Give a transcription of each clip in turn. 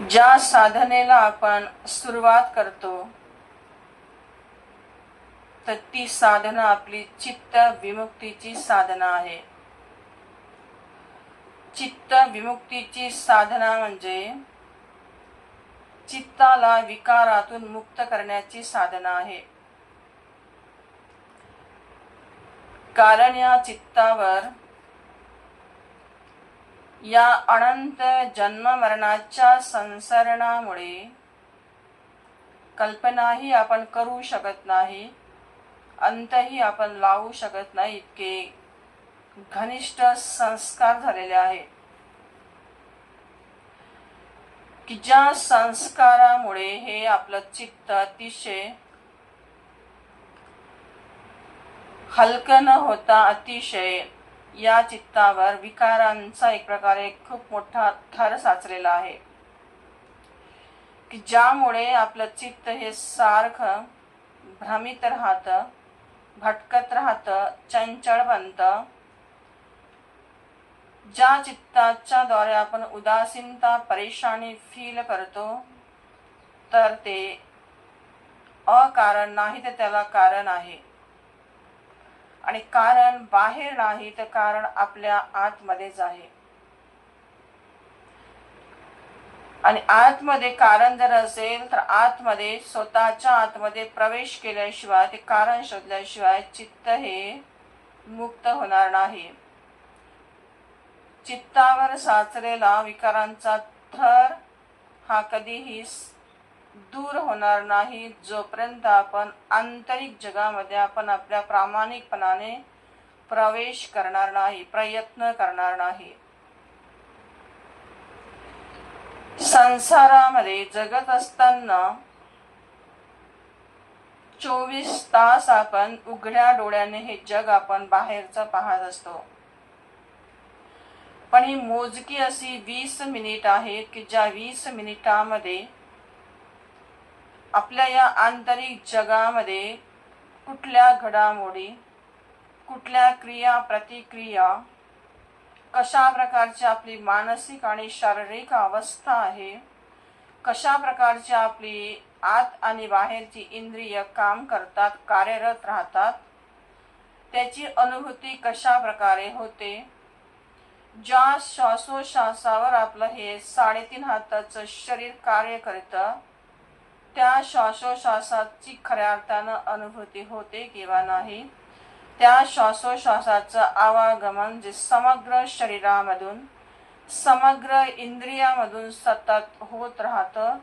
ज्या साधनेला आपण सुरुवात करतो तर ती साधना आपली चित्त विमुक्तीची साधना आहे. चित्त विमुक्तीची साधना म्हणजे चित्ताला विकारातून मुक्त करण्याची साधना आहे. कारण या चित्तावर या अनंत जन्म मरणाच्या संसरणामुळे कल्पनाही आपण करू शकत नाही अंतही आपण लावू शकत नाही इतके घनिष्ठ संस्कार झालेले आहे. की ज्या संस्कारामुळे हे आपलं चित्त अतिशय हलकं न होता अतिशय या चित्तावर विकारांचा एक प्रकारे खूप मोठा थर साचलेला आहे. की ज्यामुळे आपलं चित्त हे सारखं भ्रमित राहतं भटकत राहतं चंचळ बनतं. ज्या चित्ताच्या द्वारे आपण उदासीनता परेशानी फील करतो तर ते अकारण नाही तर त्याला कारण आहे. आणि कारण बाहेर नाही तर कारण आपल्या आतमध्येच आहे. आणि आतमध्ये कारण जर असेल तर आतमध्ये स्वतःच्या आतमध्ये प्रवेश केल्याशिवाय ते कारण शोधल्याशिवाय चित्त हे मुक्त होणार नाही. चित्तावर साचलेला विकारांचा थर हा कधीही दूर होणार नाही. जोपर्यंत आपण आंतरिक जगामध्ये आपण आपल्या प्रामाणिकपणाने प्रवेश करणार नाही प्रयत्न करणार नाही. संसारामध्ये जगत असताना चोवीस तास आपण उघड्या डोळ्याने हे जग आपण बाहेरचं पाहत असतो. पण ही मोजकी अशी वीस मिनिट आहेत की ज्या वीस मिनिटामध्ये आपल्या या आंतरिक जगामध्ये कुठल्या घडामोडी कुठल्या क्रिया प्रतिक्रिया कशा प्रकारची आपली मानसिक आणि शारीरिक अवस्था आहे कशा प्रकारची आपली आत आणि बाहेरची इंद्रिय काम करतात कार्यरत राहतात त्याची अनुभूती कशा प्रकारे होते ज्या श्वासोश्वासावर आपलं हे साडेतीन हाताचं शरीर कार्य करतं त्या श्वासोश्वासाची खऱ्या अर्थानं अनुभूती होते किंवा नाही त्या श्वासोश्वासाचं आवागमन जे समग्र शरीरामधून समग्र इंद्रियामधून सतत होत राहतं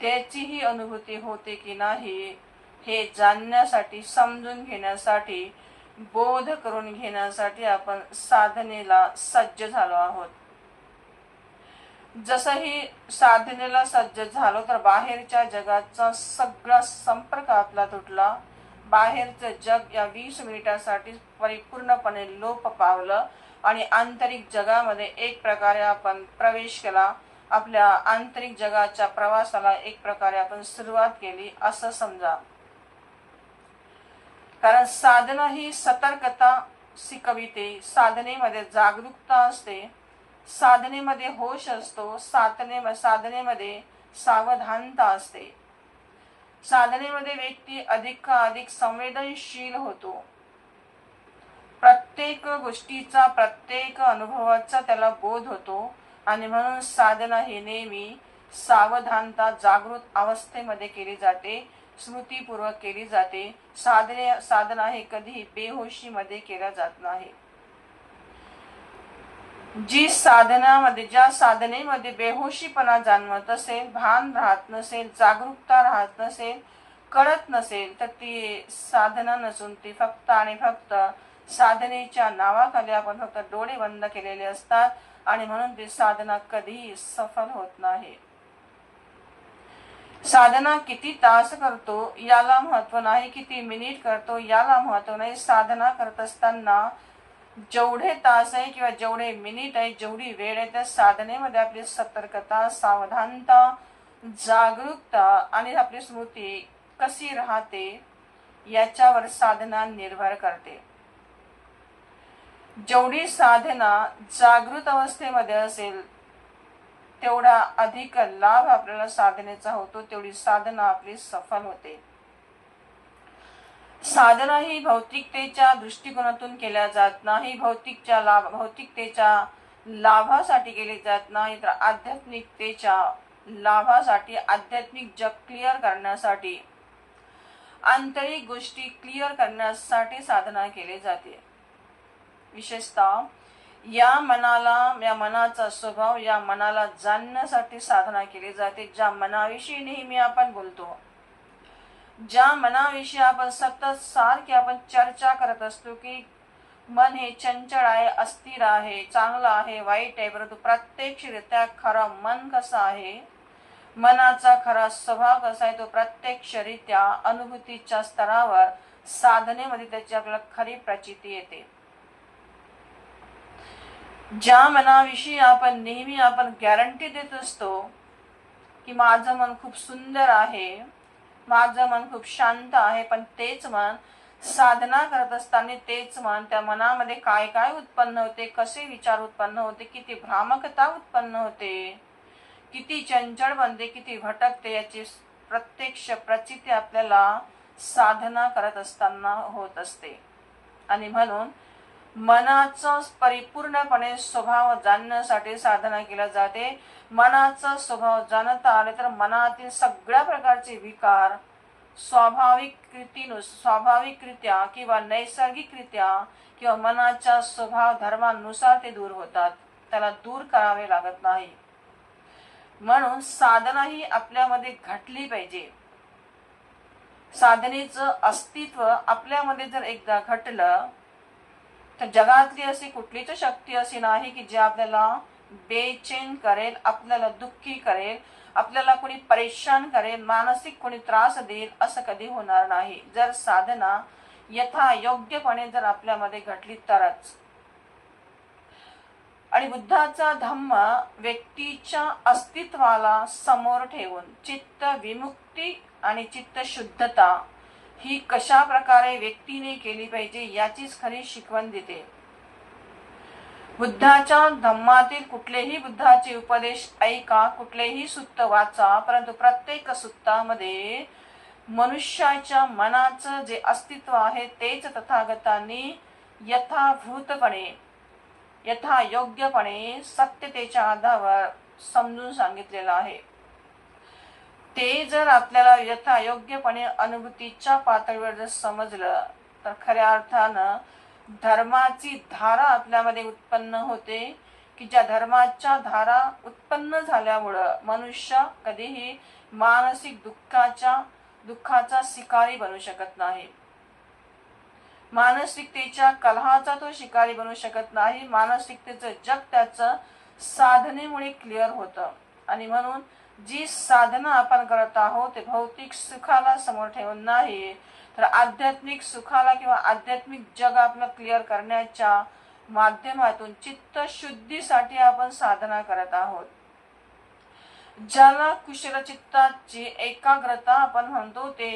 त्याचीही अनुभूती होते की नाही हे जाणण्यासाठी समजून घेण्यासाठी बोध करून घेण्यासाठी आपण साधनेला सज्ज झालो आहोत. जसंही साधनेला सज्ज झालो तर बाहेरच्या जगाचा सगळा संपर्क आपला तुटला. बाहेरचं जग या वीस मिनिटासाठी परिपूर्णपणे लोप पावलं आणि आंतरिक जगामध्ये एक प्रकारे आपण प्रवेश केला. आपल्या आंतरिक जगाच्या प्रवासाला एक प्रकारे आपण सुरुवात केली असं समजा. कारण साधना ही सतर्कता शिकविते साधनेमध्ये जागरूकता असते. साधनेमध्ये होश असतो साधने साधनेमध्ये सावधानता असते. साधनेमध्ये व्यक्ती अधिक अधिक संवेदनशील होतो. प्रत्येक गोष्टीचा प्रत्येक अनुभवाचा त्याला बोध होतो आणि म्हणून साधना ही नेहमी सावधानता जागृत अवस्थेमध्ये केली जाते स्मृतीपूर्वक केली जाते. साधने साधना हे कधीही बेहोशीमध्ये केल्या जात नाही. जी साधनामध्ये ज्या साधनेमध्ये बेहोशीपणा जाणवत असेल भान राहत नसेल जागरूकता राहत नसेल कळत नसेल तर ती साधना नसून ती फक्त आणि फक्त साधनेच्या नावाखाली आपण फक्त डोळे बंद केलेले असतात आणि म्हणून ती साधना कधीही सफल होत नाही. साधना किती तास करतो याला महत्त्व नाही किती मिनिट करतो याला महत्त्व नाही. साधना करत असताना जेवढे तास आहे किंवा जेवढे मिनिट आहे जेवढी वेळ आहे त्या साधनेमध्ये आपली सतर्कता सावधानता जागरूकता आणि आपली स्मृती कशी राहते याच्यावर साधना निर्भर करते. जेवढी साधना जागृत अवस्थेमध्ये असेल तेवढा अधिक लाभ आपल्याला साधनेचा होतो तेवढी साधना आपली सफल होते. साधना ही भौतिकतेच्या दृष्टिकोनातून केल्या जात नाही. भौतिकच्या लाभ भौतिकतेच्या लाभासाठी केली जात नाही. तर आध्यात्मिकतेच्या लाभासाठी आध्यात्मिक जग क्लिअर करण्यासाठी आंतरिक गोष्टी क्लिअर करण्यासाठी साधना केली जाते. विशेषतः या मनाला या मनाचा स्वभाव या मनाला जाणण्यासाठी साधना केली जाते ज्या मनाविषयी नेहमी आपण बोलतो. ज्या मनाविषयी आपण सतत सारखी आपण चर्चा करत असतो की मन हे चंचल आहे अस्थिर आहे चांगलं आहे वाईट आहे परंतु प्रत्यक्षरित्या खरं मन कसं आहे? मनाचा खरा स्वभाव कसा आहे? तो प्रत्यक्षरित्या अनुभूतीच्या स्तरावर साधनेमध्ये त्याची आपल्याला खरी प्रचिती येते. ज्या मनाविषयी आपण नेहमी आपण गॅरंटी देत असतो की माझं मन खूप सुंदर आहे माझं मन खूप शांत आहे पण तेच मन साधना करत असताना तेच मन त्या मनामध्ये काय काय उत्पन्न होते कसे विचार उत्पन्न होते किती भ्रामकता उत्पन्न होते किती चंचल बनते किती भटकते याची प्रत्यक्ष प्रचिती आपल्याला साधना करत असताना होत असते. आणि म्हणून मनाचा परिपूर्णपणे स्वभाव जाणण्यासाठी साधना केल्या जाते. मनाचा स्वभाव जाणता आले तर मनातील सगळ्या प्रकारचे विकार स्वाभाविक कृतीनु स्वाभाविकरित्या किंवा नैसर्गिकरित्या किंवा मनाच्या स्वभाव धर्मानुसार ते दूर होतात. त्याला दूर करावे लागत नाही. म्हणून साधना ही आपल्यामध्ये घटली पाहिजे. साधनेचं अस्तित्व आपल्यामध्ये जर एकदा घटलं तर जगातली अशी कुठलीच शक्ती अशी नाही की जी आपल्याला बेचैन करेल आपल्याला दुःखी करेल आपल्याला कोणी परेशान करेल मानसिक कोणी त्रास देईल असं कधी होणार नाही. जर साधना यथा योग्यपणे जर आपल्यामध्ये घडली तरच. आणि बुद्धाचा धम्म व्यक्तीच्या अस्तित्वाला समोर ठेवून चित्त विमुक्ती आणि चित्त शुद्धता ही कशा प्रकारे व्यक्तीने केली पाहिजे याचीच खरी शिकवण देते. बुद्धाच्या धम्मातील कुठलेही बुद्धाचे उपदेश ऐका कुठलेही सुत्त वाचा परंतु प्रत्येक सुत्तामध्ये मनुष्याच्या मनाचं जे अस्तित्व आहे तेच तथागतांनी यथाभूतपणे यथा योग्यपणे सत्यतेच्या आधारावर समजून सांगितलेलं आहे. ते जर आपल्याला यथा योग्यपणे अनुभूतीच्या पातळीवर जर समजलं तर खऱ्या अर्थानं धर्माची धारा आपल्यामध्ये उत्पन्न होते की ज्या धर्माच्या धारा उत्पन्न झाल्यामुळं मनुष्य कधीही मानसिक दुःखाच्या दुःखाचा शिकारी बनू शकत नाही. मानसिकतेच्या कलहाचा तो शिकारी बनू शकत नाही. मानसिकतेचं जग त्याचं साधनेमुळे क्लिअर होतं. आणि म्हणून जी साधना आपण करत आहोत ते भौतिक सुखाला समोर ठेवून नाही. तर आध्यात्मिक सुखाला किंवा आध्यात्मिक जग आपलं क्लिअर करण्याच्या माध्यमातून चित्त शुद्धीसाठी आपण साधना करत आहोत. ज्याला कुशल चित्ताची एकाग्रता आपण म्हणतो ते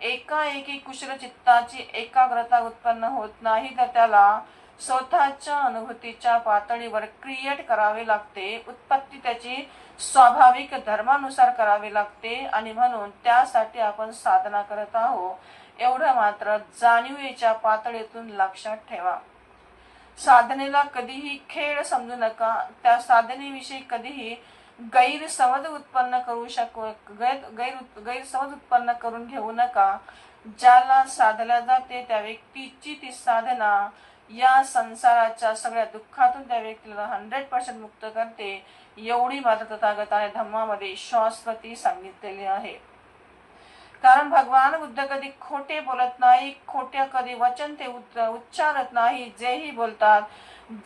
एकाएकी कुशल चित्ताची एकाग्रता उत्पन्न होत नाही. तर त्याला स्वतःच्या अनुभूतीच्या पातळीवर क्रिएट करावे लागते. उत्पत्ती त्याची स्वाभाविक धर्मानुसार करावी लागते आणि म्हणून त्यासाठी आपण साधना करत आहोत. एवढं मात्र जाणीवेच्या पातळीतून लक्षात ठेवा. साधनेला कधीही खेळ समजू नका. त्या साधनेविषयी कधीही गैरसमज उत्पन्न करू शक गैर गैर गैरसमज उत्पन्न करून घेऊ नका. ज्याला साधल्या जाते त्या व्यक्तीची ती साधना या संसाराच्या सगळ्या दुःखातून त्या व्यक्तीला हंड्रेड पर्सेंट मुक्त करते एवढी मात्र तथागताने धम्मामध्ये शाश्वती सांगितलेली आहे. कारण भगवान बुद्ध कधी खोटे बोलत नाही खोटे कधी वचन ते उच्चारत नाही जेही बोलतात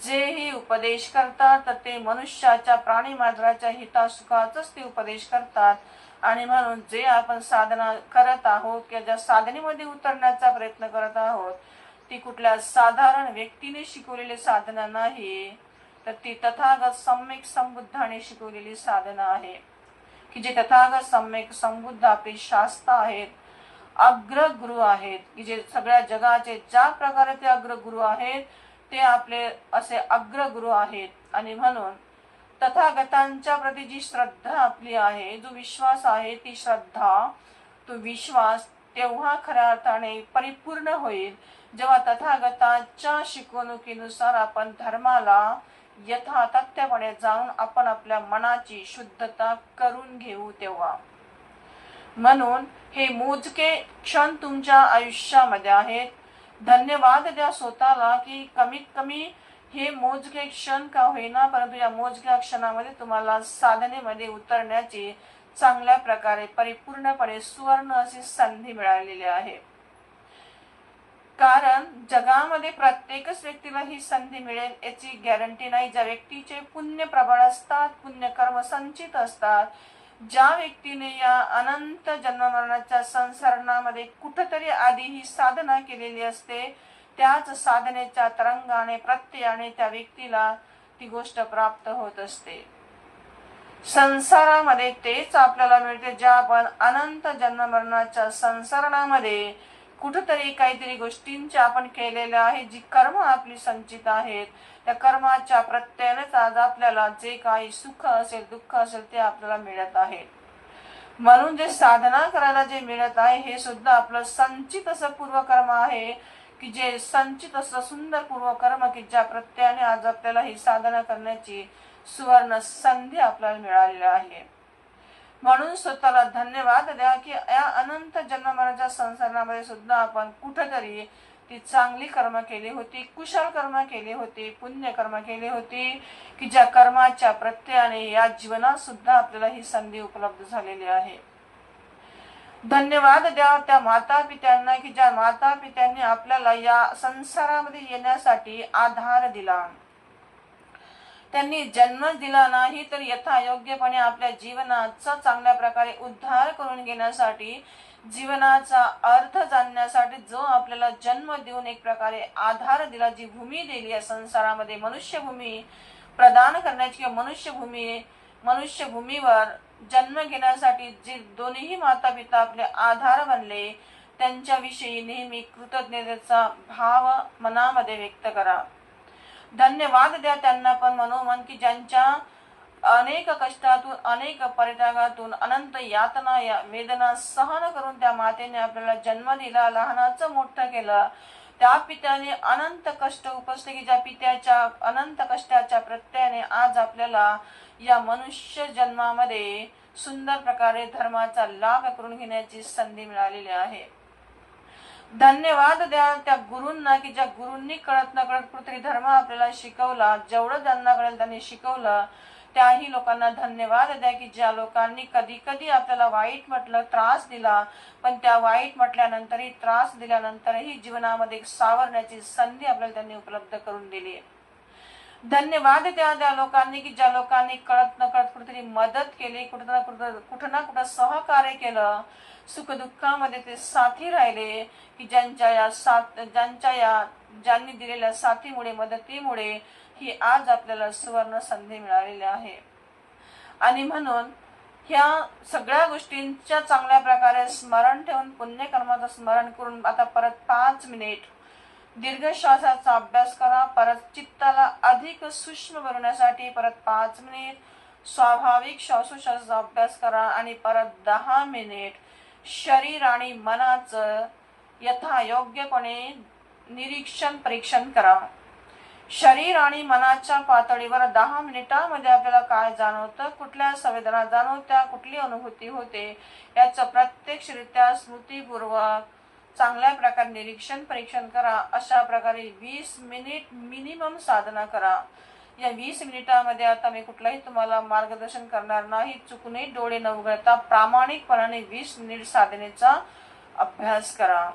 जेही उपदेश करतात तर ते मनुष्याच्या प्राणी मात्राच्या हितासुखाच ते उपदेश करतात. आणि म्हणून जे आपण साधना करत आहोत किंवा ज्या साधनेमध्ये उतरण्याचा प्रयत्न करत आहोत ते कुठल्या साधारण व्यक्तीने शिकवलेले साधना नाही तर ती तथागत सम्यक संबुद्धाने शिकवलेली साधना आहे. की जे तथागत सम्यक संबुद्ध आपले शास्त्र आहेत अग्रगुरु आहेत की जे सगळ्या जगाचे ज्या प्रकारे ते अग्रगुरु आहेत ते आपले असे अग्रगुरु आहेत. आणि म्हणून तथागतांच्या प्रती जी श्रद्धा आपली आहे जो विश्वास आहे ती श्रद्धा तो विश्वास तेव्हा खऱ्या अर्थाने परिपूर्ण होईल जेव्हा तथागताच्या शिकवणुकीनुसार आपण धर्माला यथातथ्यपणे जाऊन आपण आपल्या मनाची शुद्धता करून घेऊ तेव्हा. म्हणून हे मोजके क्षण तुमच्या आयुष्यामध्ये आहेत. धन्यवाद द्या स्वतःला की कमीत कमी हे मोजके क्षण का होईना परंतु या मोजक्या क्षणामध्ये तुम्हाला साधनेमध्ये उतरण्याची चांगल्या प्रकारे परिपूर्णपणे सुवर्ण अशी संधी मिळालेली आहे. कारण जगामध्ये प्रत्येकच व्यक्तीला ही संधी मिळेल याची गॅरंटी नाही. ज्या व्यक्तीचे पुण्य प्रबळ असतात पुण्य कर्म संचित असतात ज्या व्यक्तीने या अनंत जन्ममरणाच्या संसरणामध्ये कुठंतरी आधी ही साधना केलेली असते त्याच साधनेच्या तरंगाने प्रत्ययाने त्या व्यक्तीला ती गोष्ट प्राप्त होत असते. संसारामध्ये तेच आपल्याला मिळते ज्या आपण अनंत जन्ममरणाच्या संसरणामध्ये कुठंतरी काहीतरी गोष्टींचे आपण केलेल्या आहे जी कर्म आपली संचित आहेत. त्या कर्माच्या प्रत्ययानेच आज आपल्याला जे काही सुख असेल दुःख असेल ते आपल्याला मिळत आहे. म्हणून जे साधना करायला जे मिळत आहे हे सुद्धा आपलं संचित असं पूर्वकर्म आहे की जे संचित असं सुंदर पूर्वकर्म की ज्या प्रत्ययाने आज आपल्याला ही साधना करण्याची सुवर्ण संधी आपल्याला मिळालेली आहे. म्हणून स्वतःला धन्यवाद द्या की या अनंत जन्ममरणाच्या संसारामध्ये सुद्धा आपण कुठंतरी ती चांगली कर्म केली होती कुशल कर्म केली होती पुण्य कर्म केली होती की ज्या कर्माच्या प्रत्ययाने या जीवनात सुद्धा आपल्याला ही संधी उपलब्ध झालेली आहे. धन्यवाद द्या त्या माता पित्यांना की ज्या माता पित्यांनी आपल्याला या संसारामध्ये येण्यासाठी आधार दिला. त्यांनी जन्म दिला नाही तर यथायोग्यपणे आपल्या जीवनाचा चांगल्या प्रकारे उद्धार करून घेण्यासाठी जीवनाचा अर्थ जाणण्यासाठी जो आपल्याला जन्म देऊन एक प्रकारे आधार दिला जी भूमी दिली आहे संसारामध्ये मनुष्यभूमी प्रदान करण्याची किंवा मनुष्यभूमी मनुष्यभूमीवर जन्म घेण्यासाठी जे दोन्ही माता पिता आपले आधार बनले त्यांच्याविषयी नेहमी कृतज्ञतेचा भाव मनामध्ये व्यक्त करा. धन्यवाद द्या त्यांना पण मनोमन की ज्यांच्या अनेक कष्टातून अनेक परित्यागातून अनंत यातना या वेदना सहन करून त्या मातेने आपल्याला जन्म दिला लहानाचं मोठं केलं. त्या पित्याने अनंत कष्ट उपसले की ज्या पित्याच्या अनंत कष्टाच्या प्रत्ययाने आज आपल्याला या मनुष्य जन्मामध्ये सुंदर प्रकारे धर्माचा लाभ करून घेण्याची संधी मिळालेली आहे. धन्यवाद द्या त्या गुरूंना की ज्या गुरूंनी कळत न कळत कुठेतरी धर्म आपल्याला शिकवला. जेवढं ज्यांना कळेल त्यांनी शिकवलं. त्याही लोकांना धन्यवाद द्या की ज्या लोकांनी कधी कधी आपल्याला वाईट म्हटलं त्रास दिला पण त्या वाईट म्हटल्यानंतरही त्रास दिल्यानंतरही जीवनामध्ये एक सावरण्याची संधी आपल्याला त्यांनी उपलब्ध करून दिली आहे. धन्यवाद त्या त्या लोकांनी की ज्या लोकांनी कळत न कळत कुठेतरी मदत केली कुठं ना कुठं कुठं ना कुठं सहकार्य केलं सुखदुःखामध्ये ते साथी राहिले की ज्यांच्या या साथ ज्यांच्या या ज्यांनी दिलेल्या साथीमुळे मदतीमुळे ही आज आपल्याला सुवर्ण संधी मिळालेली आहे. आणि म्हणून ह्या सगळ्या गोष्टींच्या चांगल्या प्रकारे स्मरण ठेवून पुण्यकर्माचं स्मरण करून आता परत पाच मिनिट दीर्घ श्वासाचा अभ्यास करा. परत चित्ताला अधिक सूक्ष्म बनवण्यासाठी परत पाच मिनिट. स्वाभाविक श्वासोश्वासाचा अभ्यास करा आणि परत दहा मिनिट. शरीर आणि मनाचं यथायोग्यपणे निरीक्षण परीक्षण करा. शरीर आणि मनाच्या पातळीवर दहा मिनिटांमध्ये आपल्याला काय जाणवतं कुठल्या संवेदना जाणवत्या कुठली अनुभूती होते याचं प्रत्यक्षरित्या स्मृतीपूर्वक चांगल्या प्रकारे निरीक्षण परीक्षण करा. अशा प्रकारे वीस मिनिट मिनिमम साधना करा. या वीस मिनिटामध्ये आता मी कुठलाही तुम्हाला मार्गदर्शन करणार नाही. चुकूनही डोळे न उघडता प्रामाणिकपणाने वीस मिनिट साधनेचा अभ्यास करा.